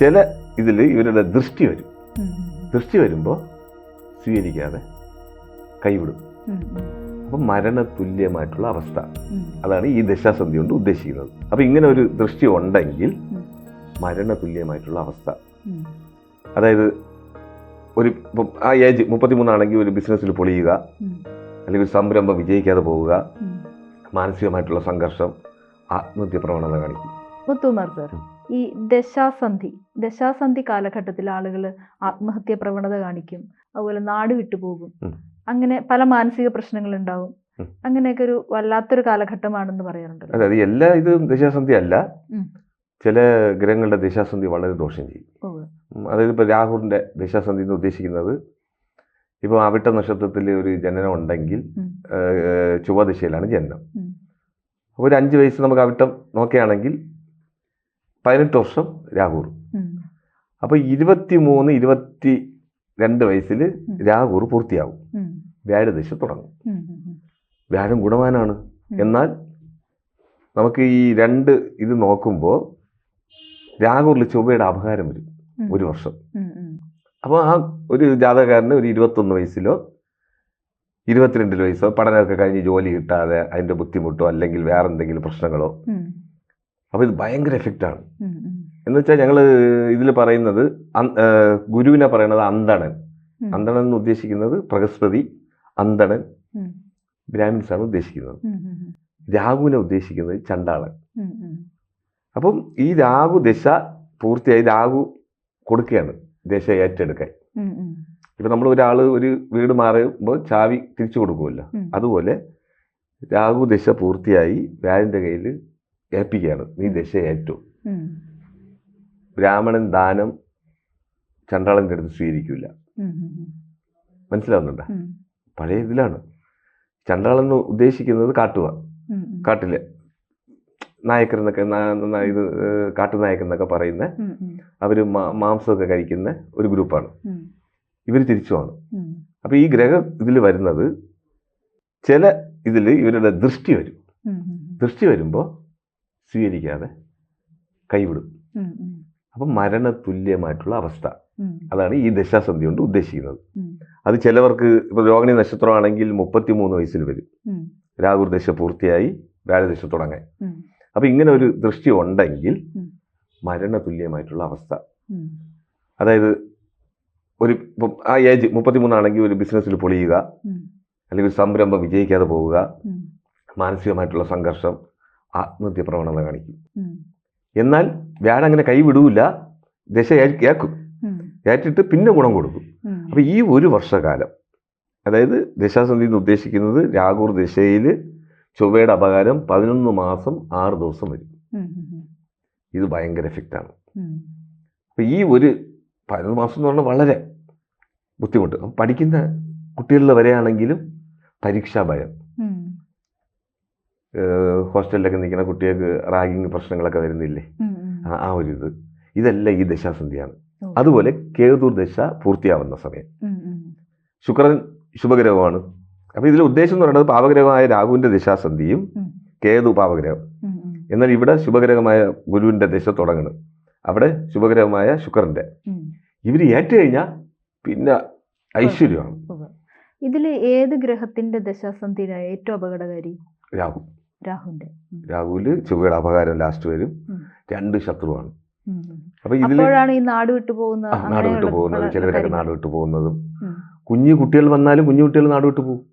ചില ഇതിൽ ഇവരുടെ ദൃഷ്ടി വരും. ദൃഷ്ടി വരുമ്പോൾ സ്വീകരിക്കാതെ കൈവിടും. മരണ അപ്പം മരണതുല്യമായിട്ടുള്ള അവസ്ഥ. അതാണ് ഈ ദശാസന്ധി കൊണ്ട് ഉദ്ദേശിക്കുന്നത്. അപ്പം ഇങ്ങനെ ഒരു ദൃഷ്ടി ഉണ്ടെങ്കിൽ. മരണതുല്യമായിട്ടുള്ള അവസ്ഥ. അതായത് ഒരു ഇപ്പം ആ ഏജ് മുപ്പത്തിമൂന്നാണെങ്കിൽ ഒരു ബിസിനസ്സിൽ പൊളിയുക. അല്ലെങ്കിൽ ഒരു സംരംഭം വിജയിക്കാതെ പോവുക. മാനസികമായിട്ടുള്ള സംഘർഷം ആത്മഹത്യ പ്രവണത കാണിക്കും. ഈ ദശാസന്ധി ദശാസന്ധി കാലഘട്ടത്തിൽ ആളുകൾ ആത്മഹത്യ പ്രവണത കാണിക്കും. അതുപോലെ നാട് വിട്ടുപോകും അങ്ങനെ പല മാനസിക പ്രശ്നങ്ങൾ ഉണ്ടാവും അങ്ങനെയൊക്കെ ഒരു വല്ലാത്തൊരു കാലഘട്ടമാണെന്ന് പറയാറുണ്ട് അതായത് എല്ലാ ഇതും ദശാസന്ധി അല്ല. ചില ഗ്രഹങ്ങളുടെ ദശാസന്ധി വളരെ ദോഷം ചെയ്യും. അതായത് ഇപ്പോൾ രാഹുലിന്റെ ദശാസന്ധി എന്ന് ഉദ്ദേശിക്കുന്നത് ഇപ്പോൾ അവിട്ട നക്ഷത്രത്തിൽ ഒരു ജനനം ഉണ്ടെങ്കിൽ ചുവ ദിശയിലാണ് ചൊവ്വദശയിലാണ് ജനനം ഒരു അഞ്ച് വയസ്സ് നമുക്ക് അവിട്ടം നോക്കുകയാണെങ്കിൽ പതിനെട്ട് വർഷം രാഹുർ അപ്പൊ അപ്പോൾ ഇരുപത്തി മൂന്ന് ഇരുപത്തി രണ്ട് വയസ്സിൽ രാഹൂർ പൂർത്തിയാവും. വ്യാഴദശ തുടങ്ങും. വ്യാഴം ഗുണവാനാണ്. എന്നാൽ നമുക്ക് ഈ രണ്ട് ഇത് നോക്കുമ്പോൾ രാഹുറിൽ ചൊവ്വയുടെ അപകാരം വരും. ഒരു വർഷം അപ്പൊ. അപ്പോൾ ആ ഒരു ജാതകാരന് ഒരു ഇരുപത്തൊന്ന് വയസ്സിലോ ഇരുപത്തിരണ്ടിൽ വയസ്സോ പഠനമൊക്കെ കഴിഞ്ഞ് ജോലി കിട്ടാതെ അതിന്റെ ബുദ്ധിമുട്ടോ അല്ലെങ്കിൽ വേറെ എന്തെങ്കിലും പ്രശ്നങ്ങളോ. അപ്പോൾ ഇത് ഭയങ്കര എഫക്റ്റാണ്. എന്ന് വെച്ചാൽ ഞങ്ങൾ ഇതിൽ പറയുന്നത് ഗുരുവിനെ പറയുന്നത് അന്തണൻ. അന്തണൻ എന്ന് ഉദ്ദേശിക്കുന്നത് പ്രഹസ്പതി അന്തണൻ. ബ്രാഹ്മിൻസ് ആണ് ഉദ്ദേശിക്കുന്നത്. രാഹുവിനെ ഉദ്ദേശിക്കുന്നത് ചണ്ടാളൻ. അപ്പം ഈ രാഹു ദശ പൂർത്തിയായി രാഹു കൊടുക്കുകയാണ് ദശ ഏറ്റെടുക്കാൻ. ഇപ്പം നമ്മൾ ഒരാൾ ഒരു വീട് മാറുമ്പോൾ ചാവി തിരിച്ചു കൊടുക്കുമല്ലോ അതുപോലെ രാഹു ദശ പൂർത്തിയായി വ്യാഴന്റെ കയ്യിൽ ഏൽപ്പിക്കുകയാണ്. നീ ദശ ഏറ്റു. ബ്രാഹ്മണൻ ദാനം ചണ്ടാളന്റെ അടുത്ത് സ്വീകരിക്കില്ല മനസ്സിലാവുന്നുണ്ട? പഴയ ഇതിലാണ്. ചണ്ടാളൻ എന്ന് ഉദ്ദേശിക്കുന്നത് കാട്ടുക. കാട്ടിലെ. നായക്കർ എന്നൊക്കെ ഇത് കാട്ടുനായക്കർ എന്നൊക്കെ പറയുന്ന. അവർ മാംസമൊക്കെ കഴിക്കുന്ന ഒരു ഗ്രൂപ്പാണ്. ഇവർ തിരിച്ചുമാണ് അപ്പൊ ഈ ഗ്രഹം ഇതിൽ വരുന്നത് ചില ഇതിൽ ഇവരുടെ ദൃഷ്ടി വരും. ദൃഷ്ടി വരുമ്പോൾ സ്വീകരിക്കാതെ കൈവിടും. അപ്പം മരണതുല്യമായിട്ടുള്ള അവസ്ഥ. അതാണ് ഈ ദശാസന്ധി കൊണ്ട് ഉദ്ദേശിക്കുന്നത്. അത് ചിലവർക്ക് ഇപ്പോൾ രോഹിണി നക്ഷത്രമാണെങ്കിൽ മുപ്പത്തിമൂന്ന് വയസ്സിൽ വരും. രാഹുർ ദശ പൂർത്തിയായി വ്യാഴദശ തുടങ്ങാൻ. അപ്പൊ ഇങ്ങനെ ഒരു ദൃഷ്ടി ഉണ്ടെങ്കിൽ. മരണതുല്യമായിട്ടുള്ള അവസ്ഥ. അതായത് ഒരു ഇപ്പം ആ ഏജ് മുപ്പത്തിമൂന്നാണെങ്കിൽ ഒരു ബിസിനസ്സിൽ പൊളിയുക അല്ലെങ്കിൽ ഒരു സംരംഭം വിജയിക്കാതെ പോവുക മാനസികമായിട്ടുള്ള സംഘർഷം ആത്മഹത്യ പ്രവണത കാണിക്കും എന്നാൽ വ്യാഴം അങ്ങനെ കൈവിടൂല ദശ ഏക്കും. ഏറ്റിട്ട് പിന്നെ ഗുണം കൊടുക്കും. അപ്പം ഈ ഒരു വർഷകാലം അതായത് ദശാസന്ധി എന്ന് ഉദ്ദേശിക്കുന്നത് രാഹുർ ദശയിൽ ചൊവ്വയുടെ അപകാരം പതിനൊന്ന് മാസം ആറ് ദിവസം വരും. ഇത് ഭയങ്കര എഫക്റ്റാണ് അപ്പം ഈ ഒരു പതിനൊന്ന് മാസം എന്ന് പറഞ്ഞാൽ വളരെ ബുദ്ധിമുട്ട്. അപ്പം പഠിക്കുന്ന കുട്ടികളിൽ വരെയാണെങ്കിലും പരീക്ഷാ ഭയം. ഹോസ്റ്റലിലൊക്കെ നിൽക്കുന്ന കുട്ടികൾക്ക് റാഗിങ് പ്രശ്നങ്ങളൊക്കെ വരുന്നില്ലേ. ആ ഒരു ഇത് ഇതെല്ലാം ഈ ദശാസന്ധിയാണ്. അതുപോലെ കേതുർ ദശ പൂർത്തിയാവുന്ന സമയം. ശുക്രൻ ശുഭഗ്രഹമാണ് അപ്പോൾ ഇതിൽ ഉദ്ദേശം എന്ന് പറയുന്നത് പാപഗ്രഹമായ രാഹുവിന്റെ ദശാസന്ധിയും. കേതു പാപഗ്രഹം. ഉം. എന്നാൽ ഇവിടെ ശുഭഗ്രഹമായ ഗുരുവിന്റെ ദശ തുടങ്ങണം അവിടെ ശുഭഗ്രഹമായ ശുക്രന്റെ. ഇവർ ഏറ്റു കഴിഞ്ഞാൽ പിന്നെ ഐശ്വര്യമാണ് ഇതിൽ ഏത് ഗ്രഹത്തിന്റെ ദശാസന്ധിയിലാണ് ഏറ്റവും അപകടകാരി രാഹു രാഹുവിൽ ചൊവ്വയുടെ അപകാരം ലാസ്റ്റ് വരും. രണ്ട് ശത്രുവാണ്. അപ്പൊ ഇതിലാണ് ഈ നാട് വിട്ടു പോകുന്നത് നാട് വിട്ടു പോകുന്നത്. ചിലവരൊക്കെ നാട് വിട്ടു പോകുന്നതും. കുഞ്ഞു കുട്ടികൾ വന്നാലും കുഞ്ഞു കുട്ടികൾ നാട് വിട്ടു പോകും.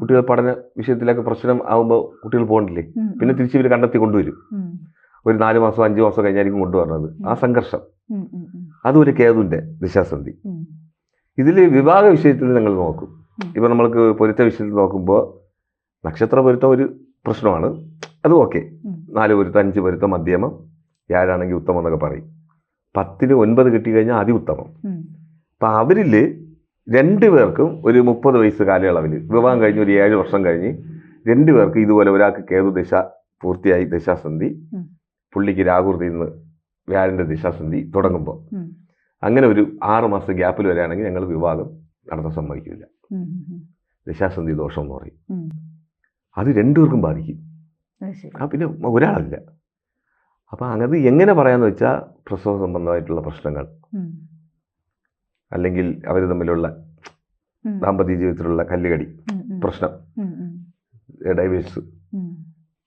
കുട്ടികൾ പഠന വിഷയത്തിലൊക്കെ പ്രശ്നം ആകുമ്പോൾ കുട്ടികൾ പോകണ്ടില്ലേ? പിന്നെ തിരിച്ച് ഇവർ കണ്ടെത്തി കൊണ്ടുവരും. ഒരു നാല് മാസം അഞ്ച് മാസം കഴിഞ്ഞായിരിക്കും കൊണ്ടുവരുന്നത് ആ സംഘർഷം. അതൊരു കേതുവിന്റെ ദിശാസന്ധി. ഇതിൽ വിവാഹ വിഷയത്തിൽ നിങ്ങൾ നോക്കും. ഇപ്പൊ നമ്മൾക്ക് പൊരുത്ത വിഷയത്തിൽ നോക്കുമ്പോൾ നക്ഷത്ര പൊരുത്തം ഒരു പ്രശ്നമാണ്. അത് ഓക്കെ നാല് പൊരുത്തം അഞ്ച് പൊരുത്തം മധ്യമം ഏഴാണെങ്കിൽ ഉത്തമം എന്നൊക്കെ പറയും. പത്തിന് ഒൻപത് കിട്ടി കഴിഞ്ഞാൽ അതി ഉത്തമം. അപ്പം അവരിൽ രണ്ട് പേർക്കും ഒരു മുപ്പത് വയസ്സ് കാലയളവിൽ വിവാഹം കഴിഞ്ഞ് ഒരു ഏഴ് വർഷം കഴിഞ്ഞ് രണ്ട് പേർക്ക് ഇതുപോലെ ഒരാൾക്ക് കേതു ദിശ പൂർത്തിയായി ദശാസന്ധി. പുള്ളിക്ക് രാഹുർതി നിന്ന് വ്യാഴന്റെ ദശാസന്ധി തുടങ്ങുമ്പോൾ അങ്ങനെ ഒരു ആറ് മാസം ഗ്യാപ്പിൽ വരികയാണെങ്കിൽ ഞങ്ങൾ വിവാഹം നടത്താൻ സമ്മതിക്കില്ല. ദശാസന്ധി ദോഷം എന്ന് പറയും. അത് രണ്ടുപേർക്കും ബാധിക്കും. ആ പിന്നെ ഒരാളല്ല. അപ്പം അങ്ങനെ എങ്ങനെ പറയാന്ന് വെച്ചാൽ പ്രസവ സംബന്ധമായിട്ടുള്ള പ്രശ്നങ്ങൾ. അല്ലെങ്കിൽ അവർ തമ്മിലുള്ള ദാമ്പത്യ ജീവിതത്തിലുള്ള കല്ലുകടി. പ്രശ്നം. ഡൈവേഴ്സ്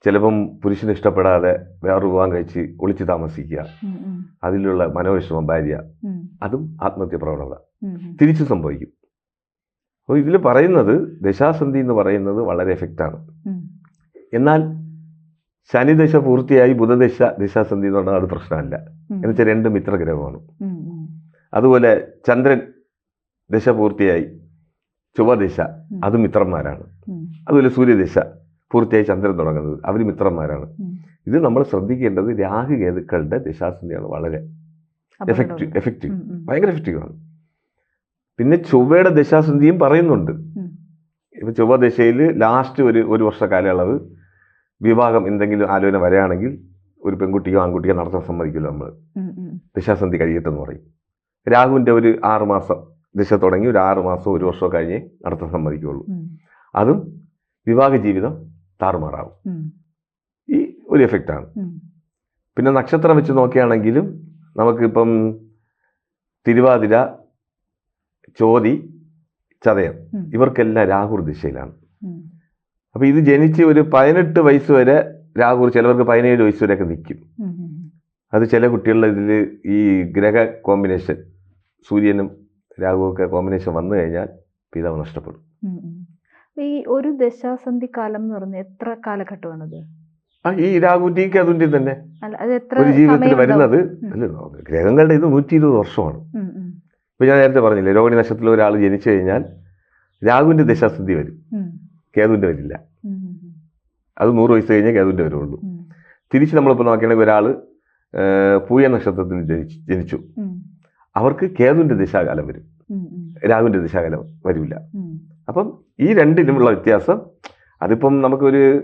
ചിലപ്പം പുരുഷന് ഇഷ്ടപ്പെടാതെ വേറൊരു വിവാഹം കഴിച്ച് ഒളിച്ച് താമസിക്കുക. അതിലുള്ള മനോവിഷമം ഭാര്യ അതും ആത്മഹത്യ പ്രവണത. തിരിച്ചു സംഭവിക്കും. അപ്പോൾ ഇതിൽ പറയുന്നത് ദശാസന്ധി എന്ന് പറയുന്നത് വളരെ എഫക്റ്റാണ്. എന്നാൽ ശനിദശ പൂർത്തിയായി ബുധദശ ദശാസന്ധി എന്ന് പറഞ്ഞാൽ അത് പ്രശ്നമല്ല എന്നുവെച്ചാൽ എന്ന് വെച്ചാൽ രണ്ട് മിത്രഗ്രഹമാണ്. അതുപോലെ ചന്ദ്രൻ ദശ പൂർത്തിയായി ചൊവ്വദശ ഉം. അത് മിത്രന്മാരാണ്. അതുപോലെ സൂര്യദശ പൂർത്തിയായി ചന്ദ്രൻ തുടങ്ങുന്നത് അവർ മിത്രന്മാരാണ് ഇത് നമ്മൾ ശ്രദ്ധിക്കേണ്ടത് രാഹുകേതുക്കളുടെ ദശാസന്ധിയാണ് വളരെ എഫക്റ്റീവ്. എഫക്റ്റീവ്. ഭയങ്കര എഫക്റ്റീവാണ് പിന്നെ ചൊവ്വയുടെ ദശാസന്ധിയും പറയുന്നുണ്ട്. ഇപ്പൊ ചൊവ്വ ദശയിൽ ലാസ്റ്റ് ഒരു ഒരു വർഷ കാലയളവ് വിവാഹം എന്തെങ്കിലും ആലോചന വരികയാണെങ്കിൽ ഒരു പെൺകുട്ടിയോ ആൺകുട്ടിയോ നടത്താൻ സമ്മതിക്കില്ല നമ്മൾ. ദശാസന്ധി കഴിയട്ടെന്ന് പറയും. രാഹുവിന്റെ ഒരു ആറ് മാസം ദശ തുടങ്ങി ഒരു ആറ് മാസം ഒരു വർഷമോ കഴിഞ്ഞേ നടത്താൻ സമ്മതിക്കുകയുള്ളൂ അതും വിവാഹ ജീവിതം താറുമാറാവും. ഈ ഒരു എഫക്റ്റാണ് പിന്നെ നക്ഷത്രം വെച്ച് നോക്കുകയാണെങ്കിലും നമുക്കിപ്പം തിരുവാതിര ചോതി ചതയം. ഇവർക്കെല്ലാം രാഹുർ ദിശയിലാണ്. അപ്പൊ അപ്പോൾ ഇത് ജനിച്ച് ഒരു പതിനെട്ട് വയസ്സ് വരെ രാഹുർ ചിലവർക്ക് പതിനേഴ് വയസ്സ് വരെയൊക്കെ നിൽക്കും. അത് ചില കുട്ടികളുടെ ഇതിൽ ഈ ഗ്രഹ കോമ്പിനേഷൻ സൂര്യനും രാഹുവൊക്കെ കോമ്പിനേഷൻ വന്നു കഴിഞ്ഞാൽ പിതാവ് നഷ്ടപ്പെടും. ഈ ഒരു ദശാസന്ധി കാലം എന്ന് പറഞ്ഞ എത്ര കാലഘട്ടമാണത് ഈ രാഹുവിന്റെയും കേതുവിന്റെയും തന്നെ. ഒരു ജീവിതത്തിൽ വരുന്നത് അല്ല ഗ്രഹങ്ങളുടെ ഇത് നൂറ്റി ഇരുപത് വർഷമാണ് ഇപ്പൊ ഞാൻ നേരത്തെ പറഞ്ഞില്ലേ രോഹിണി നക്ഷത്രത്തിൽ ഒരാൾ ജനിച്ചു കഴിഞ്ഞാൽ രാഹുവിന്റെ ദശാസ്ഥിതി വരും. കേതുവിന്റെ വരില്ല. അത് നൂറ് വയസ്സ് കഴിഞ്ഞാൽ കേതുവിന്റെ വരുള്ളൂ. തിരിച്ച് നമ്മളിപ്പോൾ നോക്കുകയാണെങ്കിൽ ഒരാൾ പൂയ നക്ഷത്രത്തിൽ ജനിച്ചു അവർക്ക് കേതുവിന്റെ ദിശാകാലം വരും. രാഹുവിന്റെ ദിശാകാലം വരില്ല അപ്പം ഈ രണ്ടിനുമുള്ള വ്യത്യാസം അതിപ്പം നമുക്കൊരു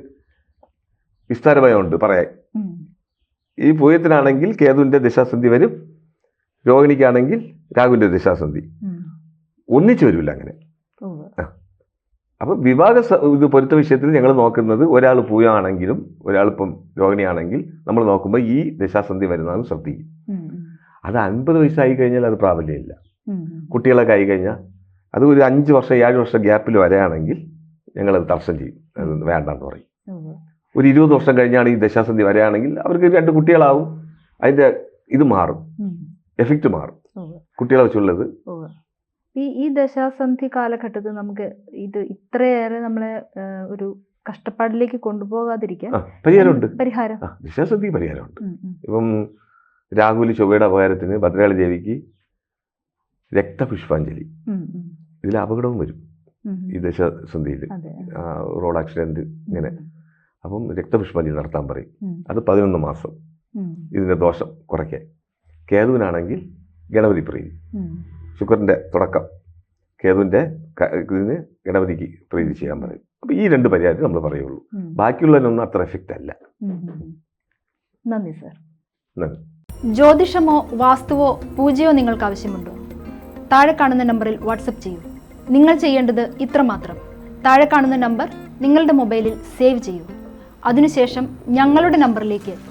വിസ്താരഭയമുണ്ട് പറയാൻ. ഈ പൂയത്തിനാണെങ്കിൽ കേതുവിന്റെ ദിശാസന്ധി വരും രോഹിണിക്കാണെങ്കിൽ രാഹുവിന്റെ ദിശാസന്ധി. ഒന്നിച്ചു വരില്ല അങ്ങനെ. അപ്പം വിവാഹ ഇത് പൊരുത്ത വിഷയത്തിൽ ഞങ്ങൾ നോക്കുന്നത് ഒരാൾ പൂയാണെങ്കിലും ഒരാളിപ്പം രോഹിണിയാണെങ്കിൽ നമ്മൾ നോക്കുമ്പോൾ ഈ ദശാസന്ധി വരുന്നതാണ് ശ്രദ്ധിക്കും. അത് അൻപത് വയസ്സായി കഴിഞ്ഞാൽ അത് പ്രാബല്യമില്ല. കുട്ടികളൊക്കെ ആയി കഴിഞ്ഞാൽ അത് ഒരു അഞ്ച് വർഷം ഏഴ് വർഷം ഗ്യാപ്പിൽ വരെയാണെങ്കിൽ ഞങ്ങളത് തടസ്സം ചെയ്യും അത് വേണ്ടെന്ന് പറയും ഒരു ഇരുപത് വർഷം കഴിഞ്ഞാണ് ഈ ദശാസന്ധി വരികയാണെങ്കിൽ അവർക്ക് രണ്ട് കുട്ടികളാവും അതിന്റെ ഇത് മാറും. എഫക്റ്റ് മാറും. കുട്ടികളെ വെച്ചുള്ളത്. ഈ ഈ ദശാസന്ധി കാലഘട്ടത്തിൽ നമുക്ക് ഇത് ഇത്രയേറെ നമ്മളെ ഒരു കഷ്ടപ്പാടിലേക്ക് കൊണ്ടുപോകാതിരിക്കാൻ പരിഹാരമുണ്ട്. പരിഹാരം? ദശാസന്ധി പരിഹാരമുണ്ട്. ഇപ്പം രാഹുലി ചൊവ്വയുടെ അപകാരത്തിന് ഭദ്രകാളി ദേവിക്ക് രക്തപുഷ്പാഞ്ജലി. ഇതിൽ അപകടവും വരും. ഈ ദശസന്ധിയിൽ. റോഡ് ആക്സിഡന്റ് ഇങ്ങനെ. അപ്പം രക്തപുഷ്പാഞ്ജലി നടത്താൻ പറയും. അത് പതിനൊന്ന് മാസം ഇതിന്റെ ദോഷം കുറയ്ക്കാൻ. കേതുവിനാണെങ്കിൽ ഗണപതി പ്രീതി. ശുക്രന്റെ ശുക്രന്റെ തുടക്കം കേതുവിന്റെ ക- ഇതിന് ഗണപതിക്ക് പ്രീതി ചെയ്യാൻ പറയും. അപ്പോൾ ഈ രണ്ട് പരിഹാരം നമ്മൾ പറയുള്ളൂ. ബാക്കിയുള്ളതിനൊന്നും അത്ര എഫക്റ്റ് അല്ല. നന്ദി സർ. നന്ദി. ജ്യോതിഷമോ വാസ്തുവോ പൂജയോ നിങ്ങൾക്ക് ആവശ്യമുണ്ടോ താഴെ കാണുന്ന നമ്പറിൽ വാട്സപ്പ് ചെയ്യൂ. നിങ്ങൾ ചെയ്യേണ്ടത് ഇത്രമാത്രം താഴെ കാണുന്ന നമ്പർ നിങ്ങളുടെ മൊബൈലിൽ സേവ് ചെയ്യൂ. അതിനുശേഷം ഞങ്ങളുടെ നമ്പറിലേക്ക്